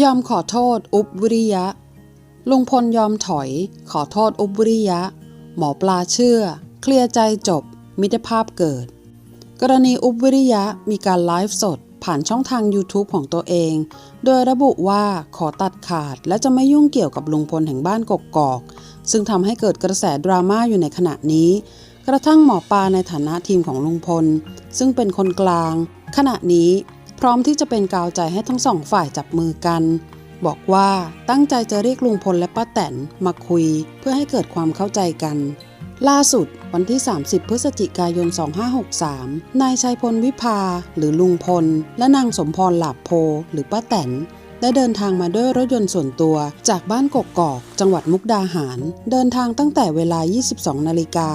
ยอมขอโทษอุบวิริยะ ลุงพลยอมถอย ขอโทษอุบวิริยะ หมอปลาเชื่อ เคลียร์ใจจบ มิตรภาพเกิด กรณีอุบวิริยะมีการไลฟ์สด ผ่านช่องทาง YouTube ของตัวเอง โดยระบุว่าขอตัดขาดและจะไม่ยุ่งเกี่ยวกับลุงพลแห่งบ้านกกอก ซึ่งทำให้เกิดกระแสดราม่าอยู่ในขณะนี้ กระทั่งหมอปลาในฐานะทีมของลุงพล ซึ่งเป็นคนกลาง ขณะนี้ พร้อมที่จะเป็นกาวใจให้ทั้งสองฝ่ายจับมือกัน บอกว่าตั้งใจจะเรียกลุงพลและป้าแตนมาคุยเพื่อให้เกิดความเข้าใจกัน ล่าสุดวันที่ 30 พฤศจิกายน 2563 นายชัยพลวิภาหรือลุงพล และนางสมพรหลาบโพหรือป้าแตน ได้เดินทางมาด้วยรถยนต์ส่วนตัวจากบ้านกกอก จังหวัดมุกดาหาร เดินทางตั้งแต่เวลา 22 นาฬิกา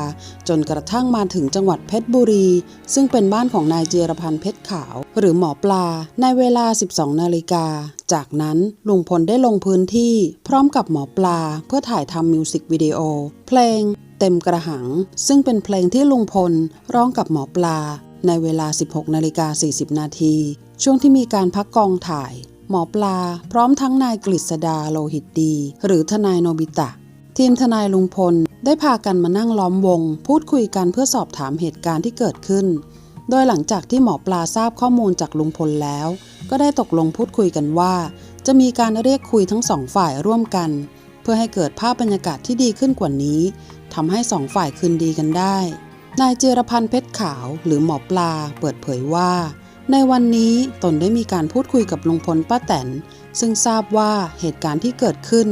จนกระทั่งมาถึงจังหวัดเพชรบุรี ซึ่งเป็นบ้านของนายเจรพันธ์เพชรขาว หรือหมอปลา ในเวลา 12 นาฬิกา จากนั้นลุงพลได้ลงพื้นที่ พร้อมกับหมอปลา เพื่อถ่ายทำมิวสิกวิดีโอ เพลง เต็มกระหัง ซึ่งเป็นเพลงที่ลุงพล ร้องกับหมอปลา ในเวลา 16 นาฬิกา 40 นาทีช่วงที่มีการพักกองถ่าย หมอปลา พร้อมทั้งนายกฤษดาโลหิตดี หรือทนายโนบิตะ ทีมทนายลุงพลได้พากันมานั่งล้อมวง พูดคุยกันเพื่อสอบถามเหตุการณ์ที่เกิดขึ้น โดยหลังจากที่หมอปลาทราบข้อมูลจากลุงพลแล้ว ก็ได้ตกลงพูดคุยกันว่า จะมีการเรียกคุยทั้งสองฝ่ายร่วมกัน เพื่อให้เกิดภาพบรรยากาศที่ดีขึ้นกว่านี้ทำให้สองฝ่ายคืนดีกันได้นายเจรพันธ์เพชรขาวหรือหมอปลาเปิดเผยว่า ในวันนี้ตนได้มีการพูดคุยกับลุงพลป้าแตน ซึ่งทราบว่าเหตุการณ์ที่เกิดขึ้น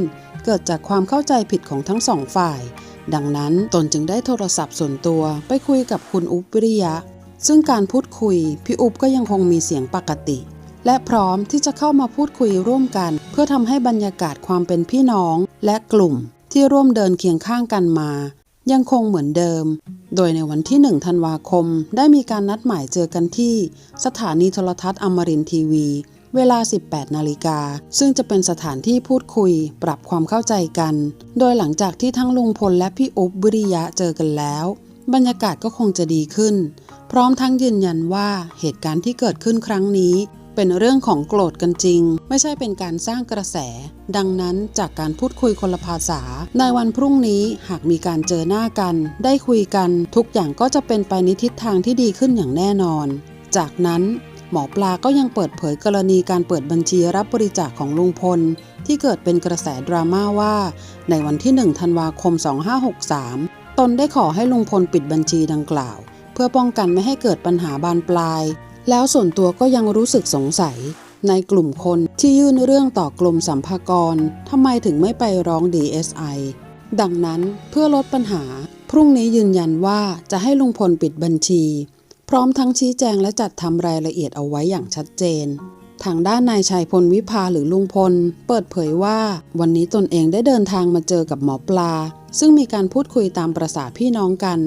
เกิดจากความเข้าใจผิดของทั้งสองฝ่าย ดังนั้นตนจึงได้โทรศัพท์ส่วนตัวไปคุยกับคุณอุ๊บวิริยะ ซึ่งการพูดคุยพี่อุ๊บก็ยังคงมีเสียงปกติ และพร้อมที่จะเข้ามาพูดคุยร่วมกัน เพื่อทำให้บรรยากาศความเป็นพี่น้องและกลุ่มที่ร่วมเดินเคียงข้างกันมา ยังคงเหมือนเดิม โดยในวันที่ 1 ธันวาคม ได้มีการนัดหมายเจอกันที่ สถานีโทรทัศน์อมรินทีวี เวลา 18 นาฬิกา ซึ่งจะเป็นสถานที่พูดคุย ปรับความเข้าใจกัน โดยหลังจากที่ทั้งลุงพลและพี่อุ๊บวิริยะเจอกันแล้ว บรรยากาศก็คงจะดีขึ้น พร้อมทั้งยืนยันว่าเหตุการณ์ที่เกิดขึ้นครั้งนี้ เป็นเรื่องของโกรธกันจริง ไม่ใช่เป็นการสร้างกระแส ดังนั้นจากการพูดคุยคนละภาษา ในวันพรุ่งนี้หากมีการเจอหน้ากัน ได้คุยกันทุกอย่างก็จะเป็นไปในทิศทางที่ดีขึ้นอย่างแน่นอน จากนั้นหมอปลาก็ยังเปิดเผยกรณีการเปิดบัญชีรับบริจาคของลุงพล ที่เกิดเป็นกระแสดราม่าว่า ในวันที่ 1 ธันวาคม 2563 ตนได้ขอให้ลุงพลปิดบัญชีดังกล่าว เพื่อป้องกันไม่ให้เกิดปัญหาบานปลาย แล้วส่วนตัวก็ยังรู้สึกสงสัยในกลุ่มคนที่ยื่นเรื่องต่อกรมสัมภากรทำไมถึงไม่ไปร้อง DSI ดังนั้นเพื่อลดปัญหา พรุ่งนี้ยืนยันว่าจะให้ลุงพลปิดบัญชี พร้อมทั้งชี้แจงและจัดทำรายละเอียดเอาไว้อย่างชัดเจน ทางด้านนายชัยพลวิภาหรือลุงพล เปิดเผยว่า วันนี้ตนเองได้เดินทางมาเจอกับหมอปลา ซึ่งมีการพูดคุยตามประษาพี่น้องกัน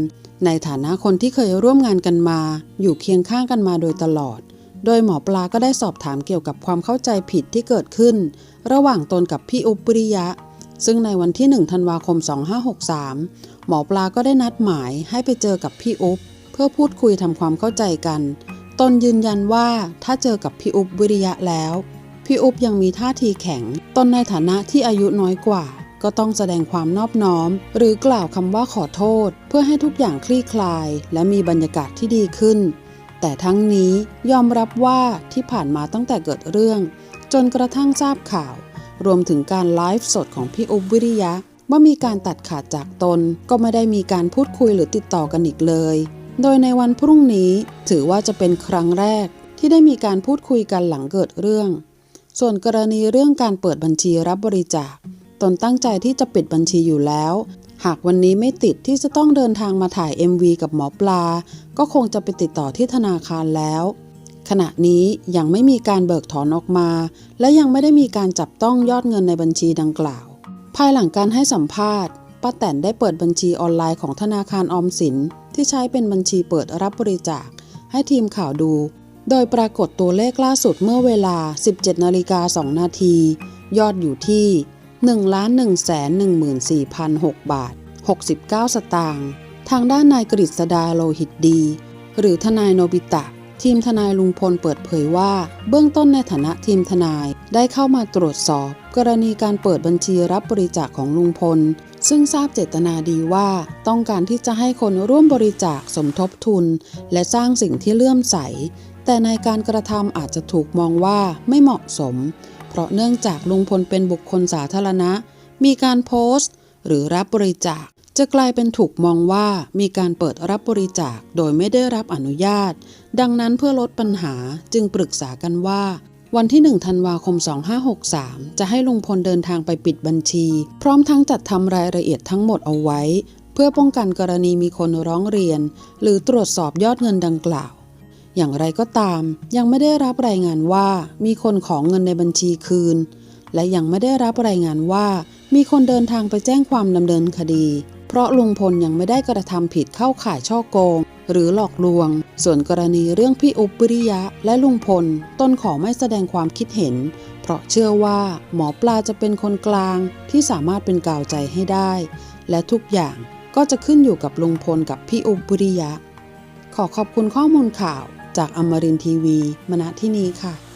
ในฐานะคนที่เคยร่วมงานกันมา อยู่เคียงข้างกันมาโดยตลอด โดยหมอปลาก็ได้สอบถามเกี่ยวกับความเข้าใจผิดที่เกิดขึ้น ระหว่างตนกับพี่อุปริยะ ซึ่งในวันที่ 1 ธันวาคม 2563 หมอปลาก็ได้นัดหมายให้ไปเจอกับพี่อุปเพื่อพูดคุยทำความเข้าใจกัน ตนยืนยันว่าถ้าเจอกับพี่อุปวิริยะแล้ว พี่อุปยังมีท่าทีแข็ง ตนในฐานะที่อายุน้อยกว่า ก็ต้องแสดงความนอบน้อม หรือกล่าวคำว่าขอโทษ เพื่อให้ทุกอย่างคลี่คลาย และมีบรรยากาศที่ดีขึ้น แต่ทั้งนี้ยอมรับว่าที่ผ่านมาตั้งแต่เกิดเรื่อง จนกระทั่งทราบข่าว รวมถึงการไลฟ์สดของพี่อุบวิริยะว่ามีการตัดขาดจากตนก็ไม่ได้มีการพูดคุยหรือติดต่อกันอีกเลย โดยในวันพรุ่งนี้ถือว่าจะเป็นครั้งแรก ที่ได้มีการพูดคุยกันหลังเกิดเรื่อง ส่วนกรณีเรื่องการเปิดบัญชีรับบริจาค ตนตั้งใจที่จะปิดบัญชีอยู่แล้ว หากวันนี้ไม่ติดที่จะต้องเดินทางมาถ่าย MV กับหมอปลา ก็คงจะไปติดต่อที่ธนาคารแล้ว ขณะนี้ยังไม่มีการเบิกถอนออกมา และยังไม่ได้มีการจับต้องยอดเงินในบัญชีดังกล่าว ภายหลังการให้สัมภาษณ์ป้าแตนได้เปิดบัญชีออนไลน์ของธนาคารออมสิน ที่ใช้เป็นบัญชีเปิดรับบริจาค ให้ทีมข่าวดู โดยปรากฏตัวเลขล่าสุดเมื่อเวลา 17นาฬิกา2นาทียอดอยู่ที่ 1 1 1 4 6 บาท 69 สตางค์ทางด้านนายกฤษดาโลหิตดี หรือทนายโนบิตะ ทีมทนายลุงพลเปิดเผยว่า เบื้องต้นในฐานะทีมทนายได้เข้ามาตรวจสอบ กรณีการเปิดบัญชีรับบริจาคของลุงพล ซึ่งทราบเจตนาดีว่า ต้องการที่จะให้คนร่วมบริจาคสมทบทุน และสร้างสิ่งที่เลื่อมใส แต่ในการกระทำอาจจะถูกมองว่าไม่เหมาะสม เพราะเนื่องจากลุงพลเป็นบุคคลสาธารณะ มีการโพสต์ หรือรับบริจาค จะกลายเป็นถูกมองว่ามีการเปิดรับบริจาคโดยไม่ได้รับอนุญาต ดังนั้นเพื่อลดปัญหาจึงปรึกษากันว่า วันที่ 1 ธันวาคม 2563 จะให้ลุงพลเดินทางไปปิดบัญชี พร้อมทั้งจัดทำรายละเอียดทั้งหมดเอาไว้ เพื่อป้องกันกรณีมีคนร้องเรียน หรือตรวจสอบยอดเงินดังกล่าว อย่างไรก็ตาม ยังไม่ได้รับรายงานว่ามีคนของเงินในบัญชีคืน และยังไม่ได้รับรายงานว่า มีคนเดินทางไปแจ้งความดำเนินคดี เพราะลุงพลยังไม่ได้กระทำผิดเข้าข่ายช่อโกง หรือหลอกลวง ส่วนกรณีเรื่องพี่อุบวิริยะ และลุงพลต้นขอไม่แสดงความคิดเห็น เพราะเชื่อว่า หมอปลาจะเป็นคนกลางที่สามารถเป็นกาวใจให้ได้ และทุกอย่างก็จะขึ้นอยู่กับลุงพลกับพี่อุบวิริยะขอขอบคุณข้อมูลข่าว จากอมรินทีวีมณที่นี้ค่ะ